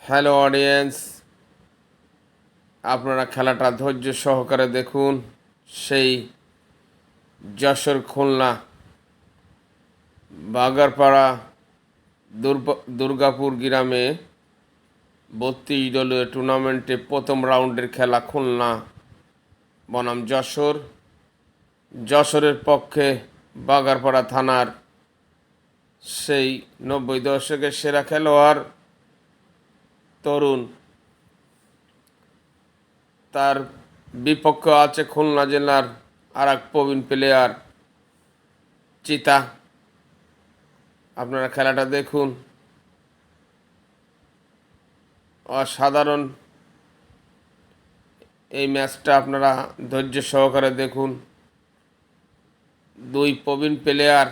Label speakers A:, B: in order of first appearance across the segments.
A: Hello audience আপনারা খেলাটা ধৈর্য সহকারে দেখুন। সেই যশোর খুলনা, বাগারপাড়া দুর্গ- দুর্গাপুর গ্রামে বত্রিশ দলীয় টুর্নামেন্টে প্রথম রাউন্ডের খেলা খুলনা। বনাম যশোর। যশোরের পক্ষে বাগারপাড়া থানার সেই নব্বই দশকের সেরা খেলোয়াড় তরুণ। তার বিপক্ষ আছে খুলনা জেলার আর এক প্রবীণ প্লেয়ার চিতা। আপনারা খেলাটা দেখুন। অসাধারণ। এই ম্যাচটা আপনারা ধৈর্য সহকারে দেখুন। দুই প্রবীণ প্লেয়ার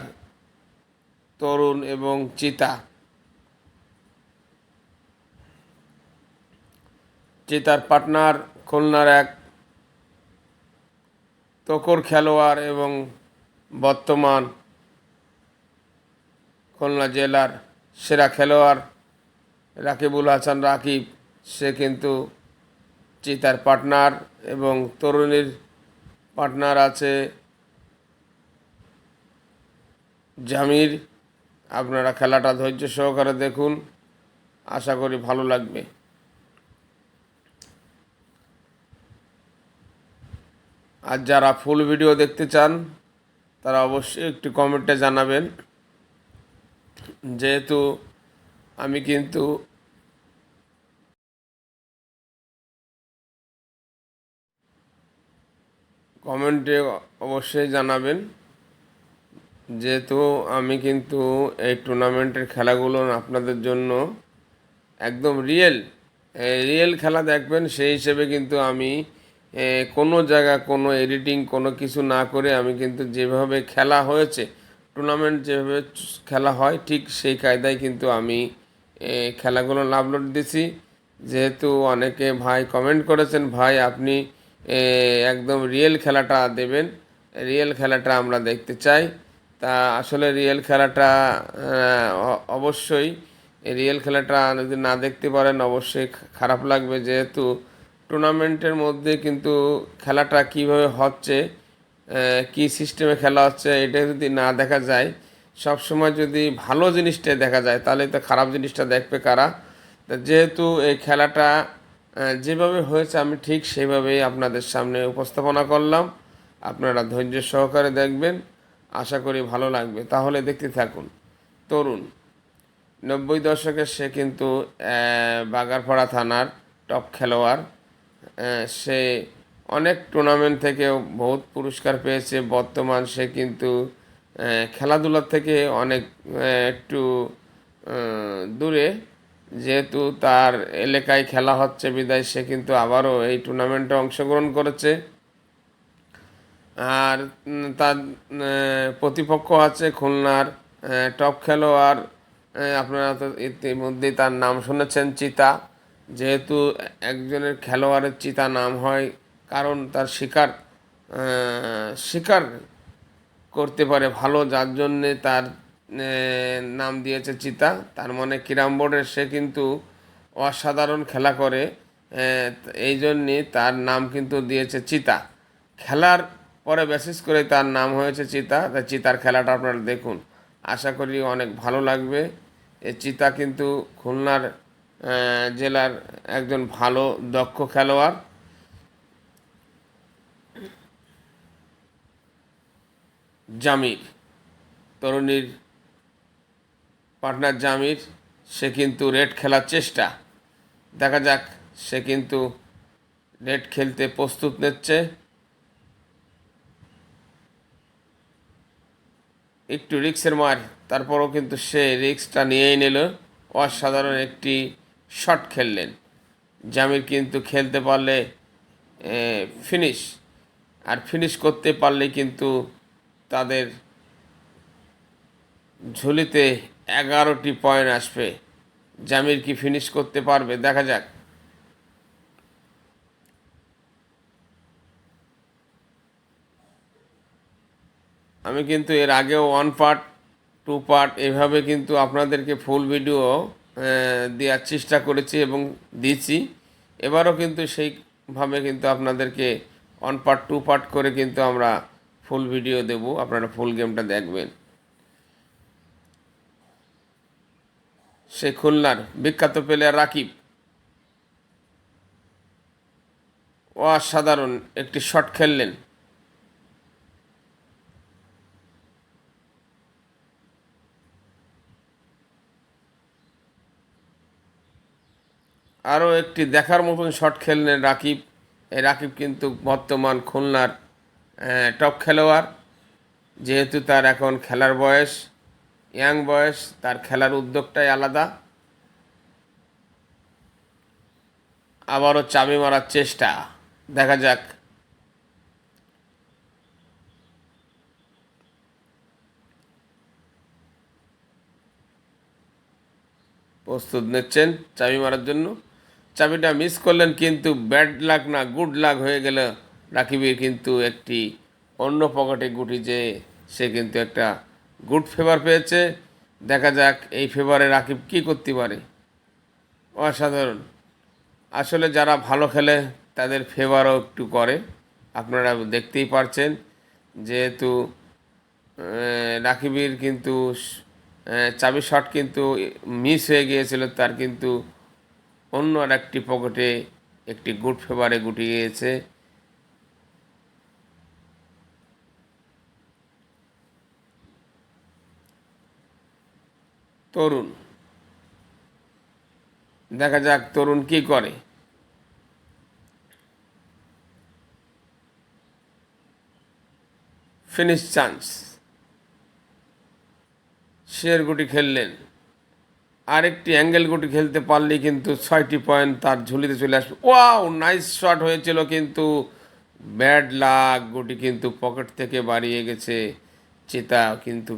A: তরুণ এবং চিতা। চিতার পার্টনার, খুলনার এক তকর খেলোয়াড় এবং বর্তমান খুলনা জেলার সেরা খেলোয়াড় রাকিবুল হাসান রাকিব। সে কিন্তু চিতার পার্টনার এবং তরুণীর পার্টনার আছে জামির। আপনারা খেলাটা ধৈর্য সহকারে দেখুন। আশা করি ভালো লাগবে। আর যারা ফুল ভিডিও দেখতে চান, তারা অবশ্যই একটি কমেন্টে জানাবেন। যেহেতু আমি কিন্তু কমেন্টে অবশ্যই জানাবেন। যেহেতু আমি কিন্তু এই টুর্নামেন্টের খেলাগুলো আপনাদের জন্য একদম রিয়েল রিয়েল খেলা দেখবেন, সেই হিসেবে কিন্তু আমি কোনো জায়গা, কোনো এডিটিং কোনো কিছু না করে আমি কিন্তু যেভাবে খেলা হয়েছে টুর্নামেন্ট যেভাবে খেলা হয়, ঠিক সেই কায়দায় কিন্তু আমি খেলাগুলো আপলোড দিছি। যেহেতু অনেকে ভাই কমেন্ট করেছেন, ভাই আপনি একদম রিয়েল খেলাটা দেবেন রিয়েল খেলাটা আমরা দেখতে চাই। তা আসলে রিয়েল খেলাটা অবশ্যই রিয়েল খেলাটা যদি না দেখতে পারেন, অবশ্যই খারাপ লাগবে। যেহেতু টুর্নামেন্টের মধ্যে কিন্তু খেলাটা কীভাবে হচ্ছে কি সিস্টেমে খেলা হচ্ছে, এটা যদি না দেখা যায় সব সময় যদি ভালো জিনিসটা দেখা যায়, তাহলে তো খারাপ জিনিসটা দেখবে কারা? যেহেতু এই খেলাটা যেভাবে হয়েছে আমি ঠিক সেভাবেই আপনাদের সামনে উপস্থাপনা করলাম। আপনারা ধৈর্য সহকারে দেখবেন, আশা করি ভালো লাগবে। তাহলে দেখতে থাকুন। তরুণ, নব্বই দশকে সে কিন্তু বাগারপাড়া থানার টপ খেলোয়াড়। সে অনেক টুর্নামেন্ট থেকেও বহুত পুরস্কার পেয়েছে। বর্তমান সে কিন্তু আহ, খেলাধুলার থেকে অনেক একটু দূরে। যেহেতু তার এলাকায় খেলা হচ্ছে বিদায় সে কিন্তু আবারও এই টুর্নামেন্টে অংশগ্রহণ করেছে। আর তার প্রতিপক্ষ আছে খুলনার টপ খেলোয়াড় আপনারা তো ইতিমধ্যেই তার নাম শুনেছেন চিতা। যেহেতু একজনের খেলোয়াড়ের চিতা নাম হয়, কারণ তার শিকার শিকার করতে পারে ভালো, যার জন্যে তার নাম দিয়েছে চিতা। তার মানে ক্যারাম বোর্ডের সে কিন্তু অসাধারণ খেলা করে এই জন্যে তার নাম কিন্তু দিয়েছে চিতা। খেলার পরে বিশেষ করে তার নাম হয়েছে চিতা। তা চিতার খেলাটা আপনারা দেখুন। আশা করি অনেক ভালো লাগবে। এ চিতা কিন্তু খুলনার জেলার একজন ভালো, দক্ষ খেলোয়াড়। জামির, তরুণীর পার্টনার জামির, সে কিন্তু রেড খেলার চেষ্টা। দেখা যাক, সে কিন্তু রেড খেলতে প্রস্তুত নিচ্ছে। একটু রিক্সের মার, তারপরও কিন্তু সে রিক্সটা নিয়েই নিল। অসাধারণ একটি শট খেললেন। জামির কিন্তু খেলতে পারলে ফিনিশ আর ফিনিশ করতে পারলে কিন্তু তাদের ঝুলিতে এগারোটি পয়েন্ট আসবে। জামির কি ফিনিশ করতে পারবে? দেখা যাক। আমি কিন্তু এর আগেও ওয়ান পার্ট টু পার্ট এভাবে কিন্তু আপনাদেরকে ফুল ভিডিও দেওয়ার চেষ্টা করেছি এবং দিয়েছি। এবারও কিন্তু সেইভাবে কিন্তু আপনাদেরকে অন পার্ট টু পার্ট করে কিন্তু আমরা ফুল ভিডিও দেব। আপনারা ফুল গেমটা দেখবেন। সে খুলনার বিখ্যাত প্লেয়ার রাকিব। অসাধারণ একটি শট খেললেন। আরও একটি দেখার মতন শট খেললেন রাকিব। এই রাকিব কিন্তু বর্তমান খুলনার টপ খেলোয়াড়। যেহেতু তার এখন খেলার বয়স ইয়াং বয়স, তার খেলার উদ্যোগটাই আলাদা। আবারও চাবি মারার চেষ্টা। দেখা যাক। প্রস্তুত নিচ্ছেন চাবি মারার জন্য। চাবিটা মিস করলেন কিন্তু ব্যাড লাক না গুড লাক হয়ে গেল। রাকিবের কিন্তু একটি অন্য পকেটে গুটি যে সে কিন্তু একটা গুড ফেভার পেয়েছে। দেখা যাক এই ফেভারে রাকিব কী করতে পারে। অসাধারণ। আসলে যারা ভালো খেলে, তাদের ফেভারও একটু করে। আপনারা দেখতেই পারছেন যেহেতু রাকিবের কিন্তু চাবি শট কিন্তু মিস হয়ে গিয়েছিল। তার কিন্তু অন্য আর একটি পকেটে একটি গুড ফেভারে গুটি গিয়েছে তরুণ। দেখা যাক তরুণ কি করে। Finish chance. শের গুটি খেললেন। আরেকটি অ্যাঙ্গেল গুটি খেলতে পারলে কিন্তু ছয়টি পয়েন্ট তার ঝুলিতে চলে আসবে। ওয়াও, নাইস শট হয়েছিল কিন্তু। ব্যাড লাক গুটি কিন্তু পকেট থেকে বাড়িয়ে গেছে। চেতা কিন্তু